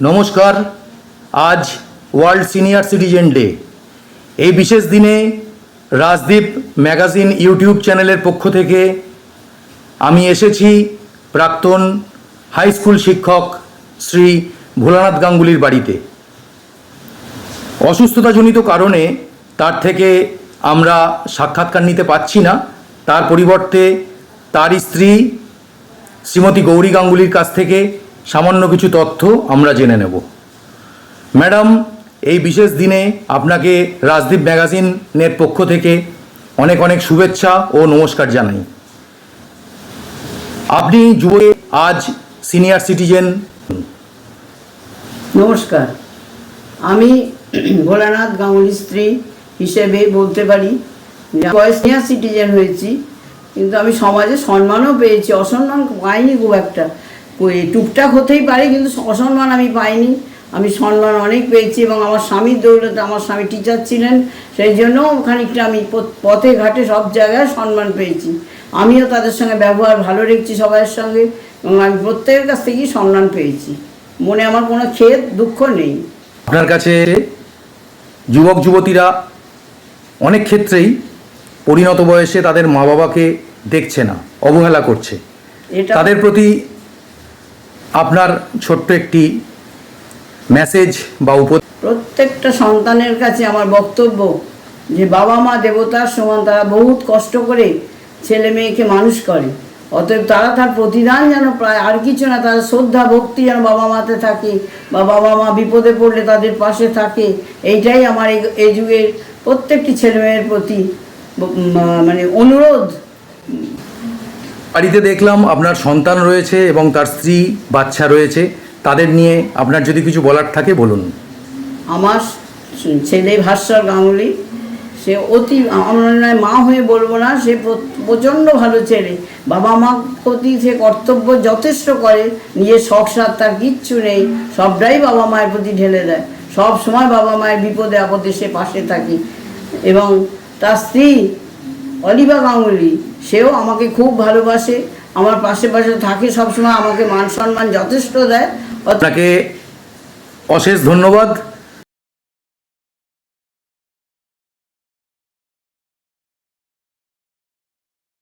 নমস্কার, আজ world senior citizen day এই বিশেষ দিনে রাজদীপ ম্যাগাজিন ইউটিউব চ্যানেলের পক্ষ থেকে আমি এসেছি প্রাক্তন হাই স্কুল শিক্ষক শ্রী ভোলানাথ গাঙ্গুলির বাড়িতে। অসুস্থতাজনিত কারণে তার থেকে আমরা সাক্ষাৎকার নিতে পাচ্ছি না। তার পরিবর্তে তার স্ত্রী শ্রীমতী গৌরী গাঙ্গুলির কাছ থেকে সামান্য কিছু তথ্য আমরা জেনে নেব। ম্যাডাম, এই বিশেষ দিনে আপনাকে রাজদীপ ম্যাগাজিনের পক্ষ থেকে অনেক অনেক শুভেচ্ছা ও নমস্কার জানাই। আপনি যুব আজ সিনিয়র সিটিজেন। নমস্কার। আমি ভোলানাথ গাঙ্গুলির স্ত্রী হিসেবে বলতে পারি সিনিয়র সিটিজেন হয়েছি, কিন্তু আমি সমাজে সম্মানও পেয়েছি, অসম্মান পাইনি খুব একটা। টুকটাক হতেই পারে কিন্তু অসম্মান আমি পাইনি। আমি সম্মান অনেক পেয়েছি এবং আমার স্বামীর দৌলতে আমার স্বামী টিচার ছিলেন সেই জন্য খানিকটা আমি পথে ঘাটে সব জায়গায় সম্মান পেয়েছি। আমিও তাদের সঙ্গে ব্যবহার ভালো রেখেছি সবার সঙ্গে এবং আমি প্রত্যেকের কাছ থেকেই সম্মান পেয়েছি। মনে আমার কোনো খেদ দুঃখ নেই। আপনার কাছে যুবক যুবতীরা অনেক ক্ষেত্রেই পরিণত বয়সে তাদের মা বাবাকে দেখছে না অবহেলা করছে। এটা তাদের প্রতি আপনার ছোট্ট একটি মেসেজ বা উপ প্রত্যেকটা সন্তানের কাছে আমার বক্তব্য যে বাবা মা দেবতার সমান তারা বহুত কষ্ট করে ছেলে মেয়েকে মানুষ করে। অতএব তারা তার প্রতিদান যেন প্রায় আর কিছু না, তার শ্রদ্ধা, ভক্তি যেন বাবা মাতে থাকে বা বাবা মা বিপদে পড়লে তাদের পাশে থাকে। এইটাই আমার এই যুগের প্রত্যেকটি ছেলে মেয়ের প্রতি মানে অনুরোধ। বাড়িতে দেখলাম আপনার সন্তান রয়েছে এবং তার স্ত্রী, বাচ্চা রয়েছে। তাদের নিয়ে আপনার যদি কিছু বলার থাকে, বলুন। আমার ছেলে ভাস্বর গাঙ্গুলি, সে অতি আমার মা হয়ে বলব না, সে প্র- প্রচণ্ড ভালো ছেলে। বাবা মা প্রতি সে কর্তব্য যথেষ্ট করে, নিজের শখ সাথ তার কিচ্ছু নেই, সবটাই বাবা মায়ের প্রতি ঢেলে দেয়। সব সময় বাবা মায়ের বিপদে আপদে সে পাশে থাকে। এবং তার স্ত্রী অলিভা গাঙ্গুলি, সেও আমাকে খুব ভালোবাসে। আমার পাশে পাশে থাকে সবসময়, আমাকে মান সম্মান যথেষ্ট দেয়। আপনাকে অশেষ ধন্যবাদ।